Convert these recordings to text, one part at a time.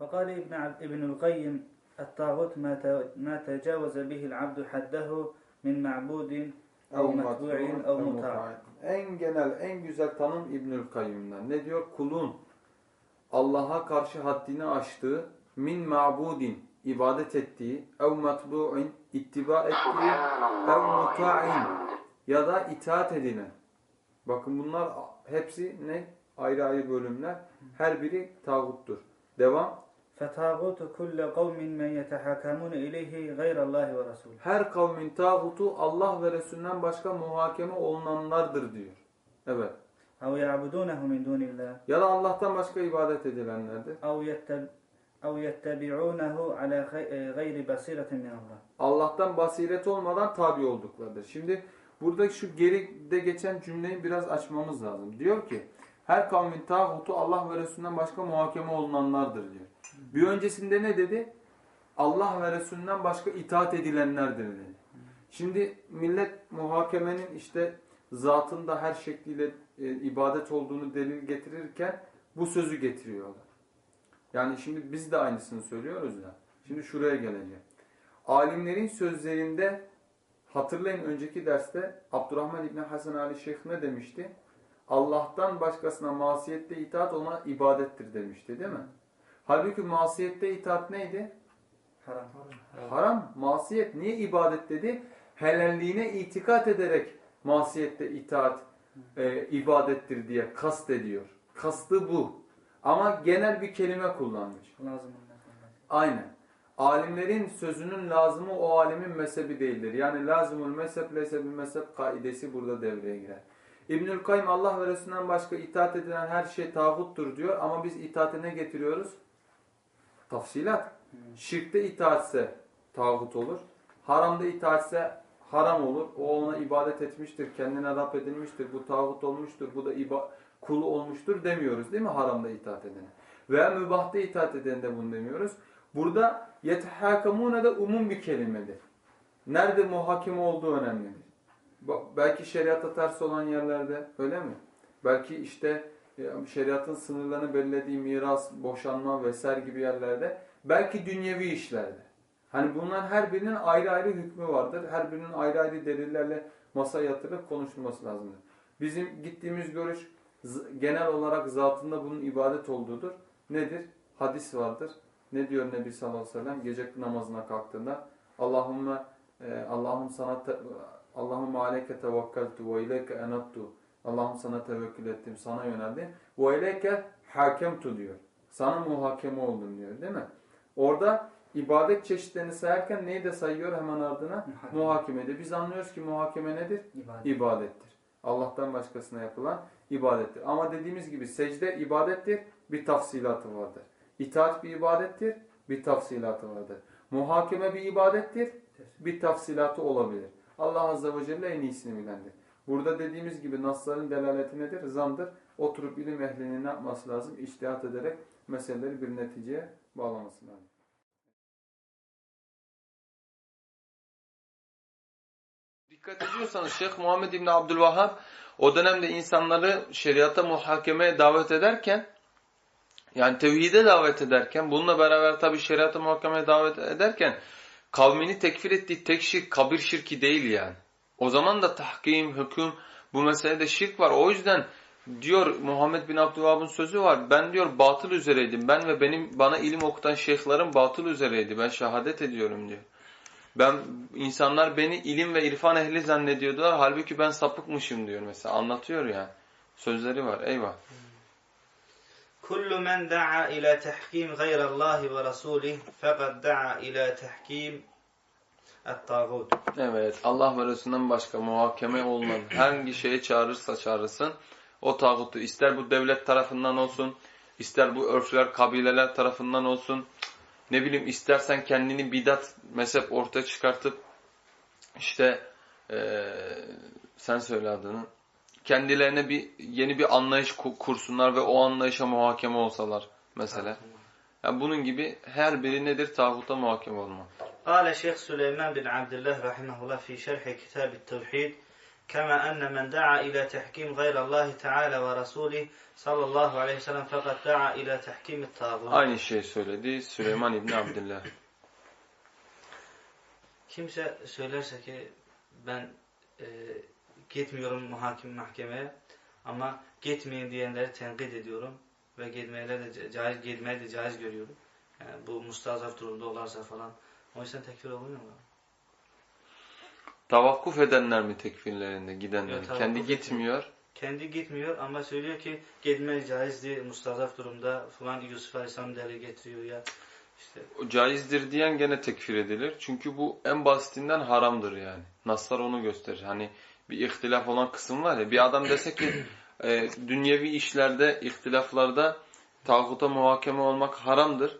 وقال ابن عب- ابن القيم الطاغوت ما ت- ما تجاوز به العبد حده من معبود أو متبوع أو مطاع En genel, en güzel tanım İbnül Kayyum'dan. Ne diyor? Kulun Allah'a karşı haddini aştığı, min ma'budin, ibadet ettiği, ev matbu'in, ittiba ettiği, ev muta'in ya da itaat edilen. Bakın bunlar hepsi ne? Ayrı ayrı bölümler. Her biri tağuttur. Devam. فطاغوت كل قوم من يتحاكمون إليه غير الله ورسوله Her kavmin tağutu Allah ve Resulünden başka muhakeme olunanlardır diyor. Evet. أو يعبدونه من دون الله Ya da Allah'tan başka ibadet edilenlerdir. أو يتب أو يتبعونه على خي- غير بصيرة من الله Allah'tan basiret olmadan tabi olduklarıdır. Şimdi buradaki şu geride geçen cümleyi biraz açmamız lazım. Diyor ki her kavmin tağutu Allah ve Resulünden başka muhakeme olunanlardır diyor. Bir öncesinde ne dedi? Allah ve Resulünden başka itaat edilenlerdir dedi. Şimdi millet muhakemenin işte zatında her şekliyle e, ibadet olduğunu delil getirirken bu sözü getiriyorlar. Yani şimdi biz de aynısını söylüyoruz ya. Şimdi şuraya geleceğim. Alimlerin sözlerinde hatırlayın önceki derste Abdurrahman İbni Hasan Ali Şeyh ne demişti? Allah'tan başkasına masiyette itaat ona ibadettir demişti değil mi? Halbuki masiyette itaat neydi? Haram. Haram. Masiyet. Niye ibadet dedi? Helalliğine itikat ederek masiyette itaat e, ibadettir diye kast ediyor. Kastı bu. Ama genel bir kelime kullanmış. Lazım. Aynen. Alimlerin sözünün lazımı o alimin mezhebi değildir. Yani lazımul mezhep leyse bil mezhep kaidesi burada devreye girer. İbnül Kayyum Allah ve Resulünden başka itaat edilen her şey tağuttur diyor ama biz itaate ne getiriyoruz? Tafsilat. Şirkte itaatse tağut olur. Haramda itaatse haram olur. O ona ibadet etmiştir, kendine Rab edilmiştir, bu tağut olmuştur, bu da kulu olmuştur demiyoruz değil mi haramda itaat edene? Veya mübahta itaat edene de bunu demiyoruz. Burada yetehâkamûne de umum bir kelimedir. Nerede muhakeme olduğu önemlidir. Belki şeriata ters olan yerlerde öyle mi? Belki işte şeriatın sınırlarını belirlediği miras, boşanma vesaire gibi yerlerde. Belki dünyevi işlerde. Hani bunların her birinin ayrı ayrı hükmü vardır. Her birinin ayrı ayrı delillerle masaya yatırıp konuşulması lazımdır. Bizim gittiğimiz görüş genel olarak zatında bunun ibadet olduğudur. Nedir? Hadis vardır. Ne diyor Nebi sallallahu aleyhi ve sellem gece namazına kalktığında? Allahümme e, sana Allahümme aleyke tevekkeltu ve ileyke enattu. Allah'ım sana tevekkül ettim, sana yöneldim. İleyke hakemtu diyor. Sana muhakeme oldum diyor değil mi? Orada ibadet çeşitlerini sayarken neyi de sayıyor hemen ardına? Muhakeme. Muhakemede. Biz anlıyoruz ki muhakeme nedir? İbadet. ibadettir. Allah'tan başkasına yapılan ibadettir. Ama dediğimiz gibi secde ibadettir, bir tafsilatı vardır. İtaat bir ibadettir, bir tafsilatı vardır. Muhakeme bir ibadettir, bir tafsilatı olabilir. Allah Azze ve Celle en iyisini bilendir. Burada dediğimiz gibi nasların delaleti nedir? Zandır. Oturup ilim ehlinin ne yapması lazım? İçtihat ederek meseleleri bir neticeye bağlaması lazım. Dikkat ediyorsanız Şeyh Muhammed İbni Abdülvahhab o dönemde insanları şeriata muhakemeye davet ederken yani tevhide davet ederken bununla beraber tabi şeriata muhakemeye davet ederken kavmini tekfir ettiği tek şirk kabir şirki değil yani. O zaman da tahkim, hüküm bu meselede şirk var. O yüzden diyor Muhammed bin Abdülvahap'ın sözü var. Ben diyor batıl üzereydim. Ben ve benim bana ilim okutan şeyhlerim batıl üzereydi. Ben şehadet ediyorum diyor. Ben insanlar beni ilim ve irfan ehli zannediyordular. Halbuki ben sapıkmışım diyor mesela. Anlatıyor. Yani. Sözleri var. Eyvah. Kullu men da'a ila tahkim gayrallahi ve rasulih fekad da'a ila tahkim Et-tağut. Evet. Allah ve Resulünden başka muhakeme olunan hangi şeye çağırırsa çağırırsın o tağutu. İster bu devlet tarafından olsun, ister bu örfler, kabileler tarafından olsun. Ne bileyim istersen kendini bidat mezhep ortaya çıkartıp işte ee, sen söyle adını. Kendilerine bir yeni bir anlayış kursunlar ve o anlayışa muhakeme olsalar mesela. Evet. Yani bunun gibi her biri nedir? Tağuta muhakeme olma. قال شيخ سليمان بن عبد الله رحمه الله في شرح كتاب التوحيد كما أن من دعا إلى تحكيم غير الله تعالى ورسوله صلى الله عليه وسلم فقد دعا إلى تحكيم الطاغوت Aynı şey söyledi Süleyman İbni Abdullah. Kimse söylerse ki ben e, gitmiyorum muhakim mahkemeye ama gitmeyin diyenleri tenkit ediyorum ve gitmeyle de ca- caiz gitmeyi de caiz görüyorum. Yani bu mustazaf durumda olarsa falan. O yüzden tekfir olmuyor mu? Tavakkuf edenler mi tekfirlerinde gidenler? Evet, Kendi gitmiyor. Kendi gitmiyor ama söylüyor ki gitmeyi caiz diye mustazaf durumda falan Yusuf Aleyhisselam deli getiriyor ya. işte O caizdir diyen gene tekfir edilir. Çünkü bu en basitinden haramdır yani. Naslar onu gösterir. Hani bir ihtilaf olan kısım var ya. Bir adam dese ki e, dünyevi işlerde, ihtilaflarda tağuta muhakeme olmak haramdır.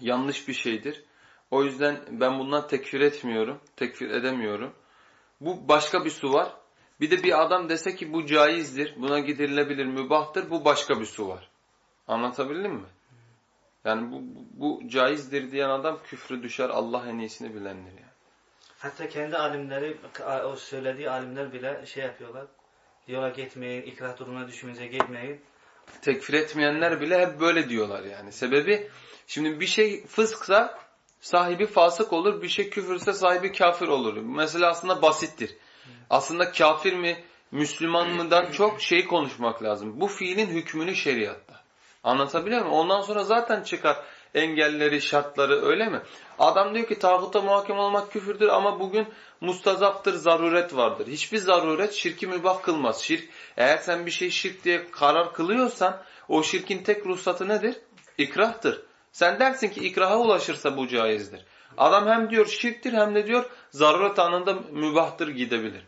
Yanlış bir şeydir. O yüzden ben bundan tekfir etmiyorum. Tekfir edemiyorum. Bu başka bir su var. Bir de bir adam dese ki bu caizdir, buna gidilebilir, mübahtır. Bu başka bir su var. Anlatabildim mi? Yani bu, bu caizdir diyen adam küfrü düşer. Allah en iyisini bilendir yani. hatta kendi alimleri o söylediği alimler bile şey yapıyorlar. Diyorlar gitmeyin, ikrah durumuna düşününce gitmeyin. Tekfir etmeyenler bile hep böyle diyorlar yani. Sebebi şimdi bir şey fısksa sahibi fasık olur, bir şey küfürse sahibi kafir olur. Mesela aslında basittir. Aslında kafir mi, Müslüman mıdan çok şey konuşmak lazım. Bu fiilin hükmünü şeriatta. Anlatabiliyor muyum? Ondan sonra zaten çıkar engelleri, şartları öyle mi? Adam diyor ki tağuta muhakeme olmak küfürdür ama bugün mustazaptır, zaruret vardır. Hiçbir zaruret şirki mübah kılmaz. Şirk, eğer sen bir şey şirk diye karar kılıyorsan o şirkin tek ruhsatı nedir? İkrahtır. Sen dersin ki ikraha ulaşırsa bu caizdir. Adam hem diyor şirktir hem de diyor zaruret anında mübahtır gidebilir.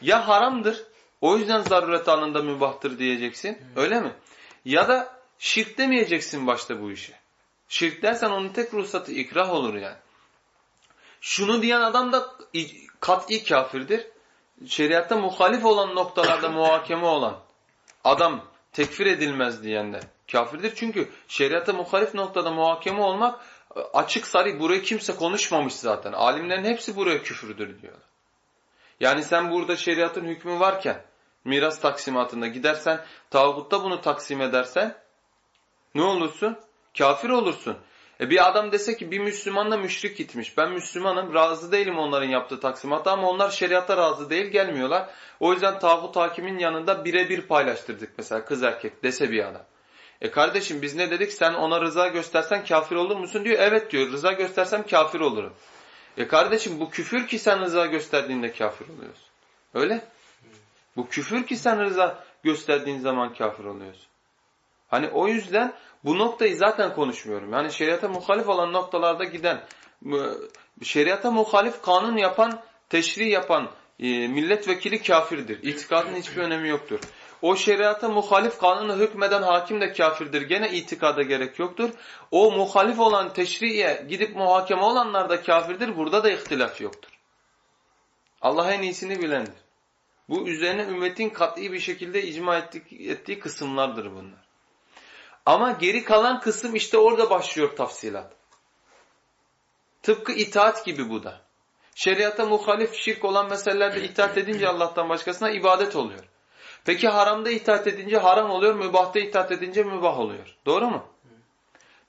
Ya haramdır, o yüzden zaruret anında mübahtır diyeceksin, öyle mi? Ya da şirk demeyeceksin başta bu işe. Şirk dersen onun tek ruhsatı ikrah olur yani. Şunu diyen adam da kat'i kafirdir. Şeriatta muhalif olan noktalarda muhakeme olan adam tekfir edilmez diyen de kafirdir. Çünkü şeriata muhalif noktada muhakeme olmak açık sarı buraya kimse konuşmamış zaten. Alimlerin hepsi buraya küfürdür diyorlar. Yani sen burada şeriatın hükmü varken miras taksimatında gidersen tağutta bunu taksim edersen ne olursun? Kafir olursun. E bir adam dese ki bir Müslümanla müşrik gitmiş. Ben Müslümanım, razı değilim onların yaptığı taksimata ama onlar şeriata razı değil, gelmiyorlar. O yüzden tağut hakimin yanında birebir paylaştırdık mesela kız erkek dese bir adam. E kardeşim biz ne dedik? Sen ona rıza göstersen kafir olur musun diyor. Evet diyor. Rıza göstersem kafir olurum. E kardeşim bu küfür ki sen rıza gösterdiğinde kafir oluyorsun. Öyle? Bu küfür ki sen rıza gösterdiğin zaman kafir oluyorsun. Hani o yüzden bu noktayı zaten konuşmuyorum. Yani şeriata muhalif olan noktalarda giden, şeriata muhalif kanun yapan, teşri yapan e, milletvekili kafirdir. İtikadın hiçbir önemi yoktur. O şeriata muhalif kanunu hükmeden hakim de kafirdir. Gene itikada gerek yoktur. O muhalif olan teşriye gidip muhakeme olanlar da kafirdir. Burada da ihtilaf yoktur. Allah en iyisini bilendir. Bu üzerine ümmetin kat'i bir şekilde icma ettiği, ettiği kısımlardır bunlar. Ama geri kalan kısım işte orada başlıyor tafsilat. Tıpkı itaat gibi bu da. Şeriata muhalif şirk olan meselelerde itaat edince Allah'tan başkasına ibadet oluyor. Peki haramda itaat edince haram oluyor, mübahta itaat edince mübah oluyor. Doğru mu?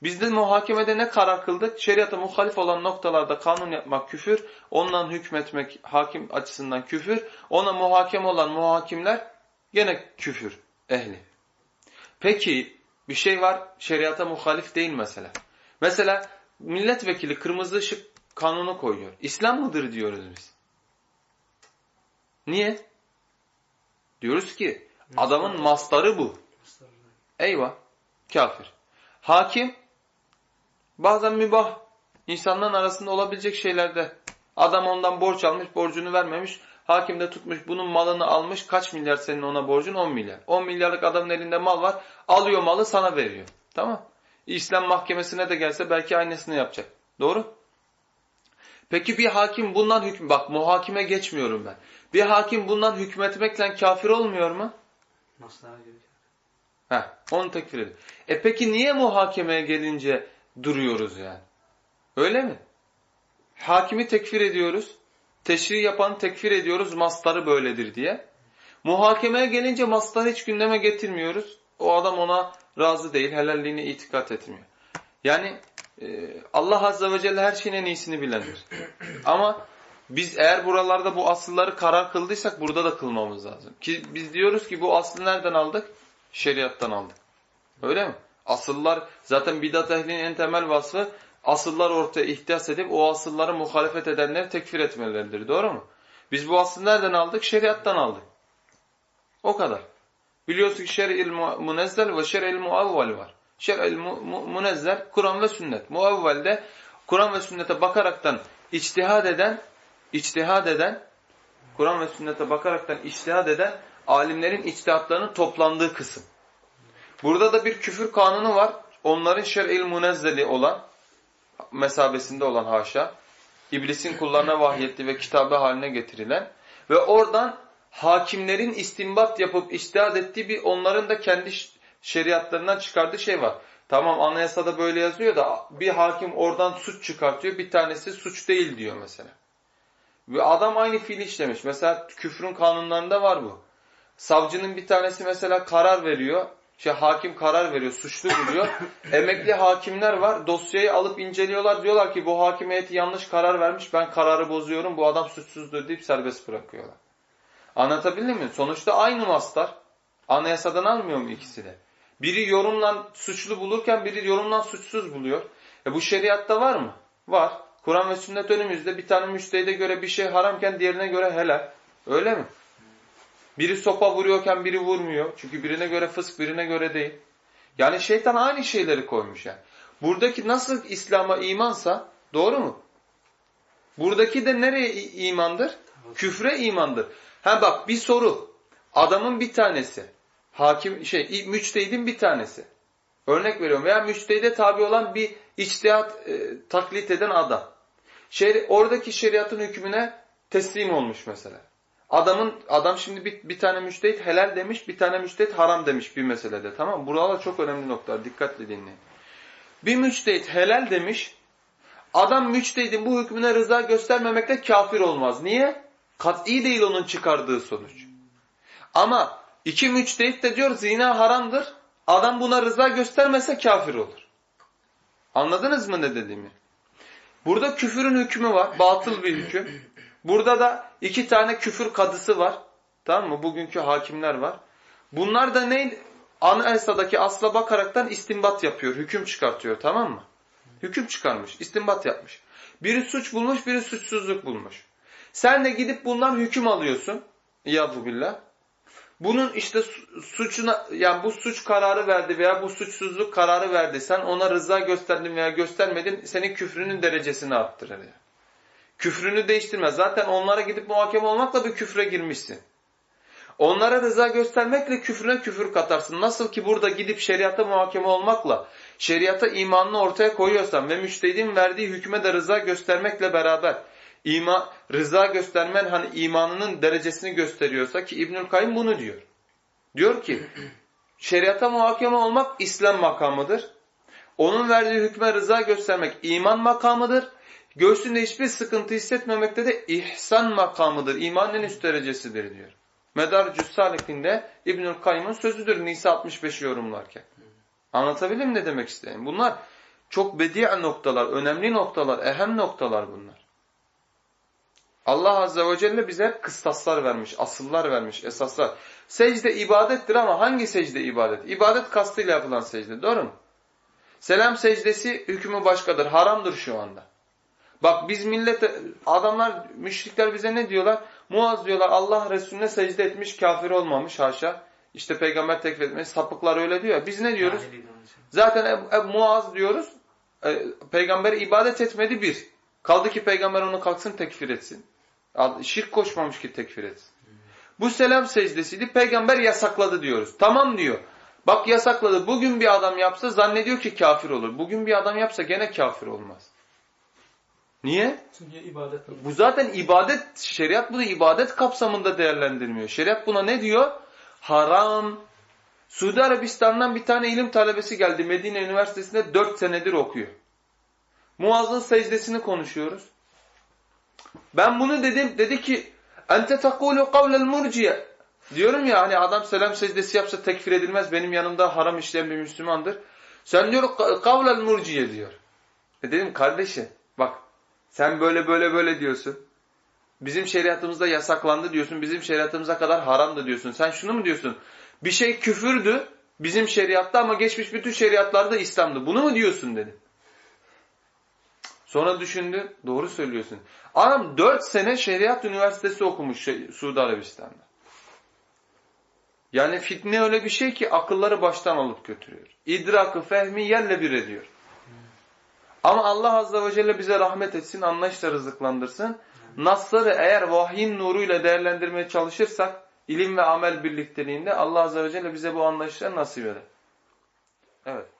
Biz de muhakemede ne karar kıldık? Şeriata muhalif olan noktalarda kanun yapmak küfür, ondan hükmetmek hakim açısından küfür, ona muhakeme olan muhakimler gene küfür ehli. Peki bir şey var şeriata muhalif değil mesela. Mesela milletvekili kırmızı ışık kanunu koyuyor. İslam mıdır diyoruz biz. Niye? Diyoruz ki adamın mastarı bu. Eyvah. Kafir. Hakim bazen mübah insanların arasında olabilecek şeylerde adam ondan borç almış borcunu vermemiş. Hakim de tutmuş bunun malını almış. Kaç milyar senin ona borcun? 10 milyar. 10 milyarlık adamın elinde mal var. Alıyor malı sana veriyor. Tamam. İslam mahkemesine de gelse belki aynısını yapacak. Doğru. Peki bir hakim bundan hüküm bak muhakime geçmiyorum ben. Bir hakim bundan hükmetmekle kafir olmuyor mu? Maslaha göre. Heh, onu tekfir ediyor. E peki niye muhakemeye gelince duruyoruz yani? Öyle mi? Hakimi tekfir ediyoruz. Teşri yapanı tekfir ediyoruz mastarı böyledir diye. Muhakemeye gelince mastarı hiç gündeme getirmiyoruz. O adam ona razı değil, helalliğine itikat etmiyor. Yani e, Allah Azze ve Celle her şeyin en iyisini bilendir. Ama biz eğer buralarda bu asılları karar kıldıysak burada da kılmamız lazım. Ki biz diyoruz ki bu aslı nereden aldık? Şeriattan aldık. Öyle mi? Asıllar zaten bidat ehlinin en temel vasfı asıllar ortaya ihtiyaç edip o asılları muhalefet edenleri tekfir etmeleridir. Doğru mu? Biz bu aslı nereden aldık? Şeriattan aldık. O kadar. Biliyorsun ki şer'il munezzel ve şer'il muavvel var. Şer'il munezzel Kur'an ve sünnet. Muavvel de Kur'an ve sünnete bakaraktan içtihad eden, içtihad eden, Kur'an ve sünnete bakaraktan içtihad eden alimlerin içtihatlarının toplandığı kısım. Burada da bir küfür kanunu var. Onların şer'il munezzeli olan, mesabesinde olan haşa, iblisin kullarına vahyetti ve kitabı haline getirilen ve oradan hakimlerin istinbat yapıp içtihad ettiği bir onların da kendi şeriatlarından çıkardığı şey var. Tamam anayasada böyle yazıyor da bir hakim oradan suç çıkartıyor bir tanesi suç değil diyor mesela. Ve adam aynı fiili işlemiş. Mesela küfrün kanunlarında var bu. Savcının bir tanesi mesela karar veriyor. Şey hakim karar veriyor, suçlu buluyor. Emekli hakimler var. Dosyayı alıp inceliyorlar. Diyorlar ki bu hakim heyeti yanlış karar vermiş. Ben kararı bozuyorum. Bu adam suçsuzdur deyip serbest bırakıyorlar. Anlatabildim mi? Sonuçta aynı mastar. Anayasadan almıyor mu ikisi de? Biri yorumla suçlu bulurken biri yorumla suçsuz buluyor. E bu şeriatta var mı? Var. Kur'an ve sünnet önümüzde bir tane müştehide göre bir şey haramken diğerine göre helal. Öyle mi? Biri sopa vuruyorken biri vurmuyor. Çünkü birine göre fısk birine göre değil. Yani şeytan aynı şeyleri koymuş yani. Buradaki nasıl İslam'a imansa doğru mu? Buradaki de nereye imandır? Küfre imandır. Ha bak bir soru. Adamın bir tanesi. Hakim şey müçtehidin bir tanesi. Örnek veriyorum veya müçtehide tabi olan bir içtihat e, taklit eden adam. Şeri, oradaki şeriatın hükmüne teslim olmuş mesela. Adamın adam şimdi bir, bir tane müçtehit helal demiş, bir tane müçtehit haram demiş bir meselede. Tamam mı? Buralar çok önemli noktalar. Dikkatli dinleyin. Bir müçtehit helal demiş. Adam müçtehidin bu hükmüne rıza göstermemekte kafir olmaz. Niye? Kat'i değil onun çıkardığı sonuç. Ama iki müçtehit de diyor zina haramdır. Adam buna rıza göstermese kafir olur. Anladınız mı ne dediğimi? Burada küfürün hükmü var. Batıl bir hüküm. Burada da iki tane küfür kadısı var. Tamam mı? Bugünkü hakimler var. Bunlar da ne? Anayasadaki asla bakaraktan istinbat yapıyor. Hüküm çıkartıyor. Tamam mı? Hüküm çıkarmış. istinbat yapmış. Biri suç bulmuş, biri suçsuzluk bulmuş. Sen de gidip bundan hüküm alıyorsun. İyadu billah. Bunun işte su- suçuna yani bu suç kararı verdi veya bu suçsuzluk kararı verdi. Sen ona rıza gösterdin veya göstermedin senin küfrünün derecesini arttırır. Yani. Küfrünü değiştirmez. Zaten onlara gidip muhakeme olmakla bir küfre girmişsin. Onlara rıza göstermekle küfrüne küfür katarsın. Nasıl ki burada gidip şeriata muhakeme olmakla şeriata imanını ortaya koyuyorsan ve müştehidin verdiği hükme de rıza göstermekle beraber ima, rıza göstermen hani imanının derecesini gösteriyorsa ki İbnül Kayyum bunu diyor. Diyor ki şeriata muhakeme olmak İslam makamıdır. Onun verdiği hükme rıza göstermek iman makamıdır. Göğsünde hiçbir sıkıntı hissetmemekte de ihsan makamıdır. İmanın üst derecesidir diyor. Medar Cüssalik'inde İbnül Kayyum'un sözüdür Nisa 65 yorumlarken. Anlatabildim mi ne demek istediğim? Bunlar çok bedi' noktalar, önemli noktalar, ehem noktalar bunlar. Allah Azze ve Celle bize hep kıstaslar vermiş, asıllar vermiş, esaslar. Secde ibadettir ama hangi secde ibadet? İbadet kastıyla yapılan secde, doğru mu? Selam secdesi hükmü başkadır, haramdır şu anda. Bak biz millete, adamlar, müşrikler bize ne diyorlar? Muaz diyorlar Allah Resulüne secde etmiş, kafir olmamış haşa. İşte peygamber tekfir etmiş, sapıklar öyle diyor. Biz ne diyoruz? Zaten Ebu, Ebu Muaz diyoruz, e, peygambere ibadet etmedi bir. Kaldı ki peygamber onu kalksın tekfir etsin. Şirk koşmamış ki tekfir etsin. Bu selam secdesiydi, peygamber yasakladı diyoruz. Tamam diyor. Bak yasakladı. Bugün bir adam yapsa zannediyor ki kafir olur. Bugün bir adam yapsa gene kafir olmaz. Niye? Çünkü ibadet Bu zaten ibadet, şeriat bunu ibadet kapsamında değerlendirmiyor. Şeriat buna ne diyor? Haram. Suudi Arabistan'dan bir tane ilim talebesi geldi. Medine Üniversitesi'nde 4 senedir okuyor. Muazzın secdesini konuşuyoruz. Ben bunu dedim. Dedi ki ente tekulu kavlel murciye. Diyorum ya hani adam selam secdesi yapsa tekfir edilmez. Benim yanımda haram işleyen bir Müslümandır. Sen diyor kavlel murciye diyor. E dedim kardeşim sen böyle böyle böyle diyorsun. Bizim şeriatımızda yasaklandı diyorsun. Bizim şeriatımıza kadar haramdı diyorsun. Sen şunu mu diyorsun? Bir şey küfürdü bizim şeriatta ama geçmiş bütün şeriatlarda İslam'dı. Bunu mu diyorsun dedim. Sonra düşündü. Doğru söylüyorsun. Adam 4 sene şeriat üniversitesi okumuş şey, Suudi Arabistan'da. Yani fitne öyle bir şey ki akılları baştan alıp götürüyor. İdrakı, fehmi yerle bir ediyor. Ama Allah Azze ve Celle bize rahmet etsin, anlayışla rızıklandırsın. Nasları eğer vahyin nuruyla değerlendirmeye çalışırsak, ilim ve amel birlikteliğinde Allah Azze ve Celle bize bu anlayışları nasip eder. Evet.